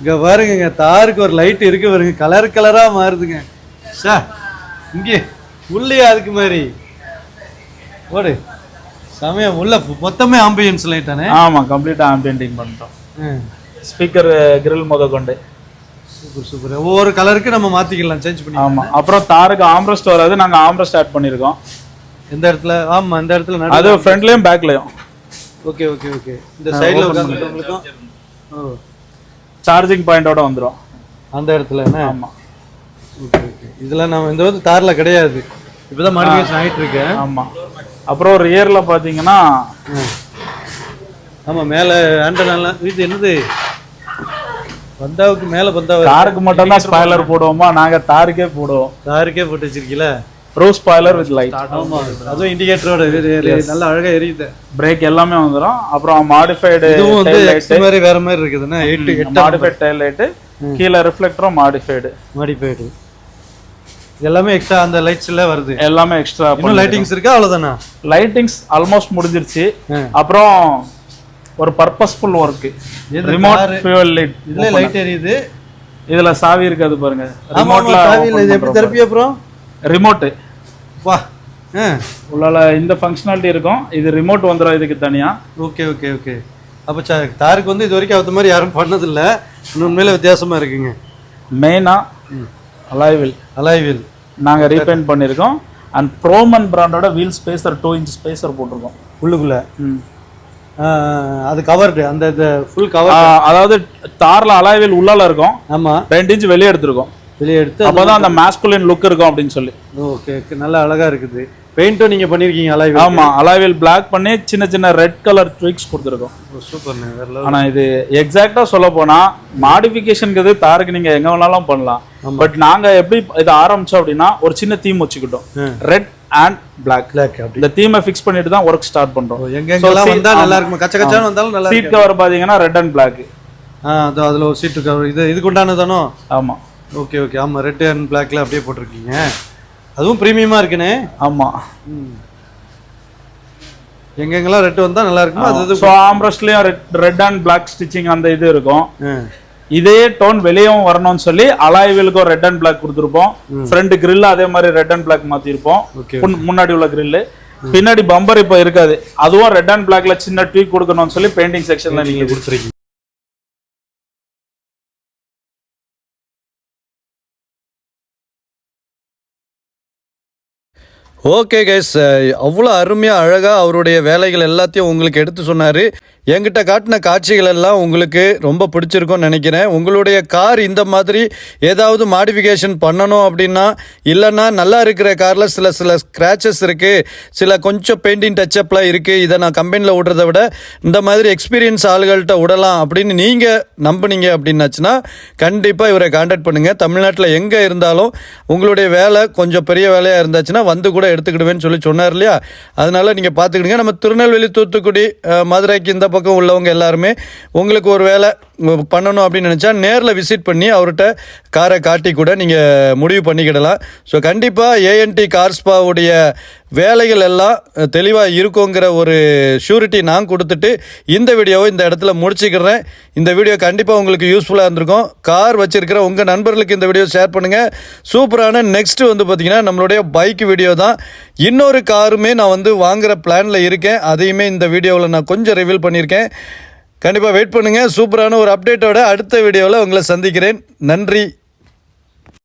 இங்க பாருங்க தாருக்கு ஒரு லைட் இருக்கு பாருங்க கலர் கலரா மாறுதுங்க. சா இங்கே உள்ளே அதுக்கு மாதிரி. ஓடு. சமயம் உள்ள மொத்தமே ஆம்பியன்ஸ் லைட் தானே? ஆமா கம்ப்ளீட்டா ஆம்பியன்டிங் பண்ணிட்டோம். ஸ்பீக்கர் கிரில் முத கொண்டு சூப்பர் சூப்பர். ஒவ்வொரு கலருக்கு நம்ம மாத்திக்கலாம் சேஞ்ச் பண்ணி ஆமா. அப்புறம் தாருக்கு ஆம்ரஸ்ட் வராது நாங்க ஆம்ரஸ்ட் ஆட் பண்ணிருக்கோம். எந்த இடத்துல? ஆமா இந்த இடத்துல அது ஃப்ரண்ட்லயும் பேக்லயும் ஓகே ஓகே ஓகே. இந்த சைடுல உட்காந்துருக்கவங்களுக்கும் ஓ. சார்ஜிங் பாயிண்டோட வந்துரும். அந்த இடத்துல என்ன? ஆமா. Okay okay. இதெல்லாம் நம்ம இந்த வந்து தார்ல கிடையாது. இப்பதான் மாடிஃபிகேஷன் ஆயிட்டு இருக்கு ஆமா. அப்புறம் ரியர்ல பாத்தீங்கன்னா ஆமா மேல ஆண்டனாலாம் இது என்னது? பந்தாவுக்கு மேல பந்தாவை காருக்கு மட்டும் தான் ஸ்பாய்லர் போடுவோமா? நாங்க தாருக்கே போடுவோம். தாருக்கே போட்டு வச்சிருக்கீல ப்ரோ ஸ்பாய்லர் வித் லைட் ஆமா அதுவும் இண்டிகேட்டரோட நல்லா அழகா எரியுது. பிரேக் எல்லாமே வந்துரும். அப்புறம் மாடிஃபைடு இதுவும் வந்து மாதிரி வேற மாதிரி இருக்குதுன்னா எயிட் எட்டு மாடிஃபைட் டைல் லைட்டு கீழே ரிஃப்ளெக்டரும் மாடிஃபைடு மாடிஃபைடு எல்லாமே எக்ஸ்ட்ரா அந்த லைட்ஸ்ல வருது. எல்லாமே எக்ஸ்ட்ரா இன்னும் லைட்டிங்ஸ் இருக்கா? அவ்வளவுதானா? லைட்டிங்ஸ் ஆல்மோஸ்ட் முடிஞ்சிருச்சு. அப்புறம் ஒரு பர்பஸ்ஃபுல் ஒர்க் எது ரிமோட்? ஃபியூவல் லைட் இதுல லைட் எரியுது. இதுல சாவி இருக்காது பாருங்க. சாவியில் இது எப்படி திறப்பி அப்புறம்? ரிமோட் வா உள்ளால இந்த ஃபங்க்ஷனாலிட்டி இருக்கும். இது ரிமோட் வந்துடும் இதுக்கு தனியா. Okay okay okay. அப்போ தாருக்கு வந்து இது வரைக்கும் அந்த மாதிரி யாரும் பண்ணதில்ல. உண்மையில வித்தியாசமா இருக்குங்க. மெயினா அலாய்வில் அலாய்வில் நாங்க ரீபெயிண்ட் பண்ணியிருக்கோம். அண்ட் ப்ரோமன் பிராண்டோட wheel spacer two inch spacer போட்டிருக்கோம். உள்ளுக்குள்ள. ம். அது கவர்டு அந்த ஃபுல் கவர் அதாவது தார்ல அலாய்வில் உள்ளால இருக்கும். ஆமா. ரெண்டு இன்ச் வெளியே எடுத்திருக்கோம். வெளியே எடுத்து அப்பதான் அந்த மாஸ்குலின் லுக் இருக்கும் அப்படின்னு சொல்லி. ஓகே நல்லா அழகா இருக்குது. பெயிண்ட்டும் நீங்க பண்ணிருக்கீங்க அலாய்வில். ஆமா அலாய்வில் பிளாக் பண்ணி சின்ன சின்ன ரெட் கலர் ட்விக்ஸ் கொடுத்துருக்கோம். level. ஆனா இது எக்ஸாக்டா சொல்ல போனா மாடிஃபிகேஷனுக்கு தாருக்கு நீங்க எங்க வேணாலும் பண்ணலாம். பட் நாங்க எப்படி இதை ஆரம்பிச்சோம் அப்படின்னா ஒரு சின்ன தீம் வச்சுக்கிட்டோம். ரெட் அண்ட் பிளாக் அப்படி இந்த தீமை ஃபிக்ஸ் பண்ணிட்டு தான் ஒர்க் ஸ்டார்ட் பண்றோம். எங்க எங்கெல்லாம் வந்தா நல்லா இருக்கும். கச்ச கச்சான்னு வந்தாலும் நல்லா சீட் கவர் பாத்தீங்கன்னா ரெட் அண்ட் பிளாக் ஆ அது அதில் ஒரு சீட்டு கவர் இது இதுக்கு உண்டானதானோ ஆமாம் ஓகே ஓகே ஆமாம் ரெட் அண்ட் பிளாக்ல அப்படியே போட்டிருக்கீங்க. அதுவும் ப்ரீமியமாக இருக்குண்ணே ஆமாம் எங்கெங்கெல்லாம் ரெட் வந்தால் நல்லா இருக்குமோ அது so ஆம்ரஸ்ட்லேயும் red red and black stitching அந்த இது இருக்கும். இதே டோன் வெளியவும் வரணும்னு சொல்லி அலாய் வீலுக்கும் ரெட் அண்ட் பிளாக் கொடுத்துருப்போம். ஃப்ரண்ட் grill அதே மாதிரி ரெட் அண்ட் பிளாக் மாத்திருப்போம். முன்னாடி உள்ள grill பின்னாடி பம்பர் இப்போ இருக்காது. அதுவும் ரெட் அண்ட் பிளாக்ல சின்ன ட்வீக் கொடுக்கணும்னு சொல்லி பெயிண்டிங் செக்ஷன்ல நீங்க கொடுத்துருக்கீங்க. ஓகே கைஸ் அவ்வளோ அருமையாக அழகாக அவருடைய வேலைகள் எல்லாத்தையும் உங்களுக்கு எடுத்து சொன்னார். என்கிட்ட காட்டின காட்சிகள் எல்லாம் உங்களுக்கு ரொம்ப பிடிச்சிருக்கும்னு நினைக்கிறேன். உங்களுடைய கார் இந்த மாதிரி ஏதாவது மாடிஃபிகேஷன் பண்ணணும் அப்படின்னா இல்லைன்னா நல்லா இருக்கிற காரில் சில சில ஸ்க்ராச்சஸ் இருக்குது சில கொஞ்சம் பெயிண்டிங் டச்சப்லாம் இருக்குது இதை நான் கம்பெனியில் விடுறத விட இந்த மாதிரி எக்ஸ்பீரியன்ஸ் ஆளுகள்கிட்ட விடலாம் அப்படின்னு நீங்கள் நம்புனீங்க அப்படின்னாச்சுன்னா கண்டிப்பாக இவரை காண்டாக்ட் பண்ணுங்கள் தமிழ்நாட்டில் எங்கே இருந்தாலும் உங்களுடைய வேலை கொஞ்சம் பெரிய வேலையாக இருந்துச்சுன்னா வந்து கூட எடுத்துக்கிடுவேன்னு சொல்லி சொன்னார் இல்லையா? அதனால் நீங்கள் பார்த்துக்கிடுங்க. நம்ம திருநெல்வேலி தூத்துக்குடி மதுரைக்கு இந்த பக்கம் உள்ளவங்க எல்லாருமே உங்களுக்கு ஒரு வேலை பண்ணணும் அப்படின்னு நினச்சா நேரில் விசிட் பண்ணி அவர்கிட்ட காரை காட்டி கூட நீங்கள் முடிவு பண்ணிக்கிடலாம். ஸோ கண்டிப்பாக ஏஎன்டி கார்ஸ்பாவுடைய வேலைகள் எல்லாம் தெளிவாக இருக்குங்கிற ஒரு ஷூரிட்டி நான் கொடுத்துட்டு இந்த வீடியோவை இந்த இடத்துல முடிச்சுக்கிறேன். இந்த வீடியோ கண்டிப்பாக உங்களுக்கு யூஸ்ஃபுல்லாக இருந்திருக்கும். கார் வச்சுருக்கிற உங்கள் நண்பர்களுக்கு இந்த வீடியோ ஷேர் பண்ணுங்கள் சூப்பரான நெக்ஸ்ட்டு வந்து பார்த்திங்கன்னா நம்மளுடைய பைக் வீடியோ தான். இன்னொரு காருமே நான் வந்து வாங்குகிற பிளானில் இருக்கேன். அதையுமே இந்த வீடியோவில் நான் கொஞ்சம் ரிவீல் பண்ணியிருக்கேன். கண்டிப்பாக வெயிட் பண்ணுங்கள் சூப்பரான ஒரு அப்டேட்டோட அடுத்த வீடியோவில் உங்களை சந்திக்கிறேன். நன்றி.